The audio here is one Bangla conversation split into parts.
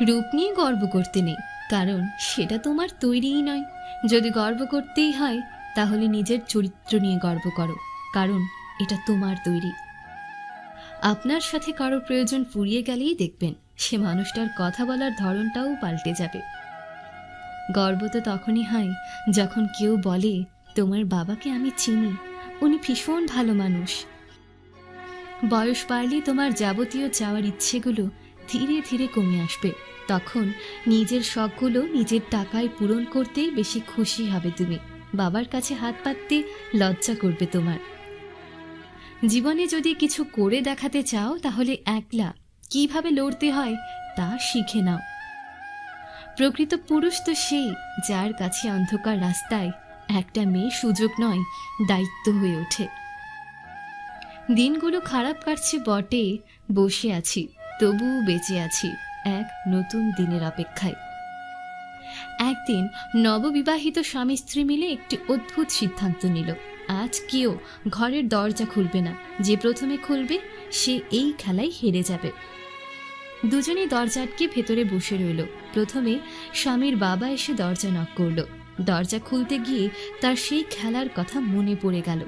রূপ নিয়ে গর্ব করতে নেই, কারণ সেটা তোমার তৈরিই নয়। যদি গর্ব করতেই হয়, তাহলে নিজের চরিত্র নিয়ে গর্ব করো, কারণ এটা তোমার তৈরি। আপনার সাথে কারও প্রয়োজন ফুরিয়ে গেলেই দেখবেন, সে মানুষটার কথা বলার ধরনটাও পাল্টে যাবে। গর্ব তো তখনই হয়, যখন কেউ বলে, তোমার বাবাকে আমি চিনি, উনি ভীষণ ভালো মানুষ। বয়স বাড়লে তোমার যাবতীয় চাওয়ার ইচ্ছেগুলো ধীরে ধীরে কমে আসবে। তখন নিজের শখগুলো নিজের টাকায় পূরণ করতেই বেশি খুশি হবে তুমি। বাবার কাছে হাত পাততে লজ্জা করবে তোমার। জীবনে যদি কিছু করে দেখাতে চাও, তাহলে একলা কীভাবে লড়তে হয় তা শিখে নাও। প্রকৃত পুরুষ তো সেই, যার কাছে অন্ধকার রাস্তায় একটা মেয়ে সুযোগ নয়, দায়িত্ব হয়ে ওঠে। দিনগুলো খারাপ কাটছে বটে, বসে আছি। তবুও বেঁচে আছি এক নতুন দিনের অপেক্ষায়। একদিন নববিবাহিত স্বামী স্ত্রী মিলে একটি অদ্ভুত সিদ্ধান্ত নিল। আজ কেউ ঘরের দরজা খুলবে না, যে প্রথমে খুলবে, সে এই খেলায় হেরে যাবে। দুজনেই দরজা আটকে ভেতরে বসে রইল। প্রথমে স্বামীর বাবা এসে দরজা নক করল। দরজা খুলতে গিয়ে তার সেই খেলার কথা মনে পড়ে গেল।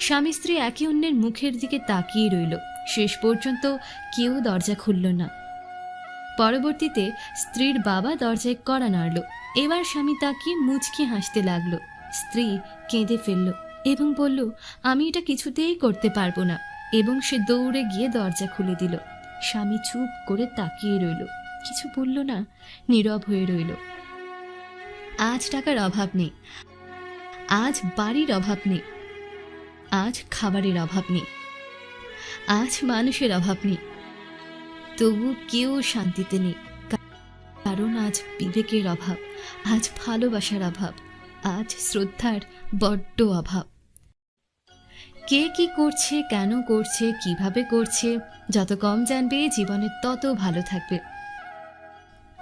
স্বামী স্ত্রী একে অন্যের মুখের দিকে তাকিয়ে রইল। শেষ পর্যন্ত কেউ দরজা খুলল না। পরবর্তীতে স্ত্রীর বাবা দরজায় কড়া নাড়ল। এবার স্বামী তাকিয়ে মুচকি হাসতে লাগল। স্ত্রী কেঁদে ফেলল এবং বলল, আমি এটা কিছুতেই করতে পারব না। এবং সে দৌড়ে গিয়ে দরজা খুলে দিল। স্বামী চুপ করে তাকিয়ে রইল। কিছু বলল না, নীরব হয়ে রইল। আজ টাকার অভাব নেই। আজ বাড়ির অভাব নেই। আজ খাবারের অভাব নেই। আজ মানুষের অভাব নেই। তবু কেউ শান্তিতে নেই। কারণ আজ বিবেকের অভাব, আজ ভালোবাসার অভাব, আজ শ্রদ্ধার বড্ড অভাব। কে কি করছে, কেন করছে, কীভাবে করছে, যত কম জানবে, জীবনে তত ভালো থাকবে।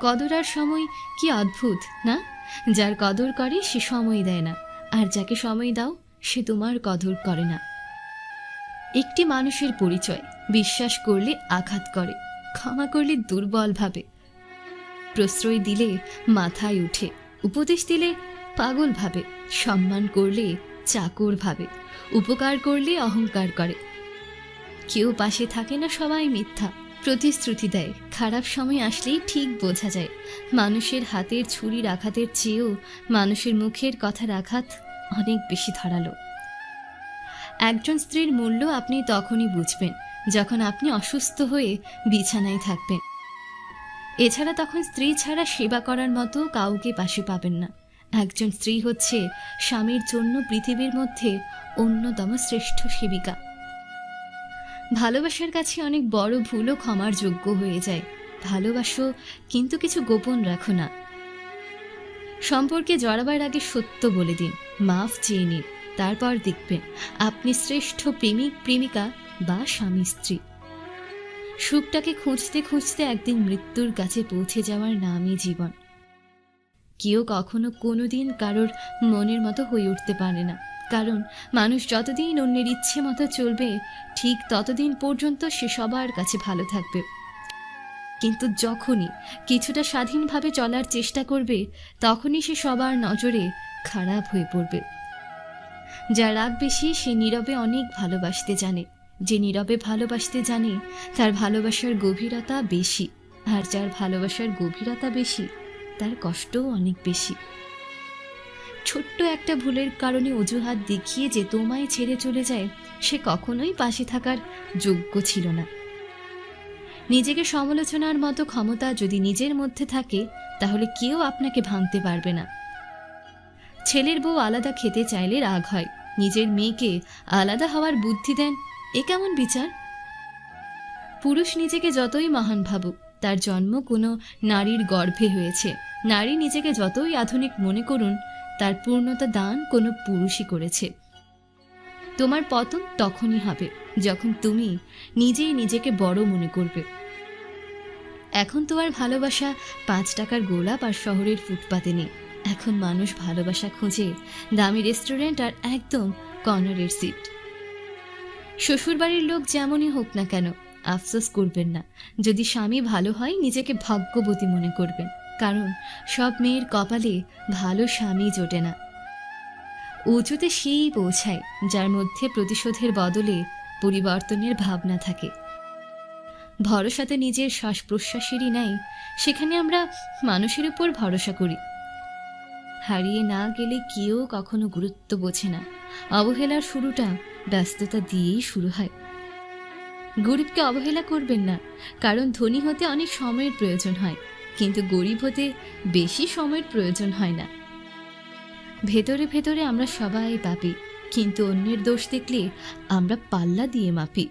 কদরার সময় কি অদ্ভুত, না? যার কদর করে, সে সময় দেয় না। আর যাকে সময় দাও সে তোমার কদর করে না। একটি মানুষের পরিচয় বিশ্বাস করলে আঘাত করে, ক্ষমা করলে দুর্বল ভাবে। প্রশ্রয় দিলে মাথায় উঠে উপদেশ দিলে পাগল ভাবে, সম্মান করলে চাকর ভাবে, উপকার করলে অহংকার করে। কেউ পাশে থাকে না সবাই মিথ্যা, প্রতিশ্রুতি দেয়, খারাপ সময় আসলেই ঠিক বোঝা যায়। মানুষের হাতের ছুরির আঘাতের চেয়েও মানুষের মুখের কথার আঘাত অনেক বেশি ধারালো। একজন স্ত্রীর মূল্য আপনি তখনই বুঝবেন, যখন আপনি অসুস্থ হয়ে বিছানায় থাকবেন। এছাড়া তখন স্ত্রী ছাড়া সেবা করার মতো কাউকে পাশে পাবেন না। একজন স্ত্রী হচ্ছে স্বামীর জন্য পৃথিবীর মধ্যে অন্যতম শ্রেষ্ঠ সেবিকা। ভালোবাসার কাছে অনেক বড় ভুলও ক্ষমার যোগ্য হয়ে যায়। ভালোবাসো, কিন্তু কিছু গোপন রাখো না। সম্পর্কে জড়াবার আগে সত্য বলে দিন, মাফ চেয়ে নিন, তারপর দেখবেন আপনি শ্রেষ্ঠ প্রেমিক, প্রেমিকা বা স্বামী, স্ত্রী। সুখটাকে খুঁজতে খুঁজতে একদিন মৃত্যুর কাছে পৌঁছে যাওয়ার নামই জীবন। কেউ কখনো কোনোদিন কারোর মনের মতো হয়ে উঠতে পারে না, কারণ মানুষ যতদিন অন্যের ইচ্ছে মতো চলবে, ঠিক ততদিন পর্যন্ত সে সবার কাছে ভালো থাকবে। কিন্তু যখনই কিছুটা স্বাধীনভাবে চলার চেষ্টা করবে, তখনই সে সবার নজরে খারাপ হয়ে পড়বে। যার রাগ বেশি, সে নীরবে অনেক ভালোবাসতে জানে। যে নীরবে ভালোবাসতে জানে, তার ভালোবাসার গভীরতা বেশি। আর যার ভালোবাসার গভীরতা বেশি, তার কষ্টও অনেক বেশি। ছোট্ট একটা ভুলের কারণে অজুহাত দেখিয়ে যে তোমায় ছেড়ে চলে যায়, সে কখনোই পাশে থাকার যোগ্য ছিল না। নিজেকে সমালোচনার মতো ক্ষমতা যদি নিজের মধ্যে থাকে, তাহলে কেউ আপনাকে ভাঙতে পারবে না। ছেলের বউ আলাদা খেতে চাইলে রাগ হয়। নিজের মেয়েকে আলাদা হওয়ার বুদ্ধি দেন, এ কেমন বিচার? পুরুষ নিজেকে যতই মহান ভাবুক, তার জন্ম কোনো নারীর গর্ভে হয়েছে। নারী নিজেকে যতই আধুনিক মনে করুন, তার পূর্ণতা দান কোনো পুরুষই করেছে। তোমার পতন তখনই হবে, যখন তুমি নিজেই নিজেকে বড় মনে করবে। এখন তো আর ভালোবাসা পাঁচ টাকার গোলাপ আর শহরের ফুটপাতে নেই। এখন মানুষ ভালোবাসা খোঁজে, দামি রেস্টুরেন্ট আর একদম কর্নারের সিট। শ্বশুরবাড়ির লোক যেমনই হোক না কেন, আফসোস করবেন না। যদি স্বামী ভালো হয়, নিজেকে ভাগ্যবতী মনে করবেন। কারণ সব মেয়ের কপালে ভালো স্বামী জোটে না। উঁচুতে সেই পৌঁছায়, যার মধ্যে প্রতিশোধের বদলে পরিবর্তনের ভাবনা থাকে। ভরসাতে নিজের শ্বাস প্রশ্বাসেরই নাই সেখানে আমরা মানুষের উপর ভরসা করি। হারিয়ে না গেলে কেউ কখনো গুরুত্ব বোঝে না। অবহেলার শুরুটা ব্যস্ততা দিয়েই শুরু হয়। গরিবকে অবহেলা করবেন না, কারণ ধনী হতে অনেক সময়ের প্রয়োজন হয়, কিন্তু গরিব হতে বেশি সময়ের প্রয়োজন হয় না। ভেতরে ভেতরে আমরা সবাই পাপি, কিন্তু অন্যের দোষ দেখলে আমরা পাল্লা দিয়ে মাপি।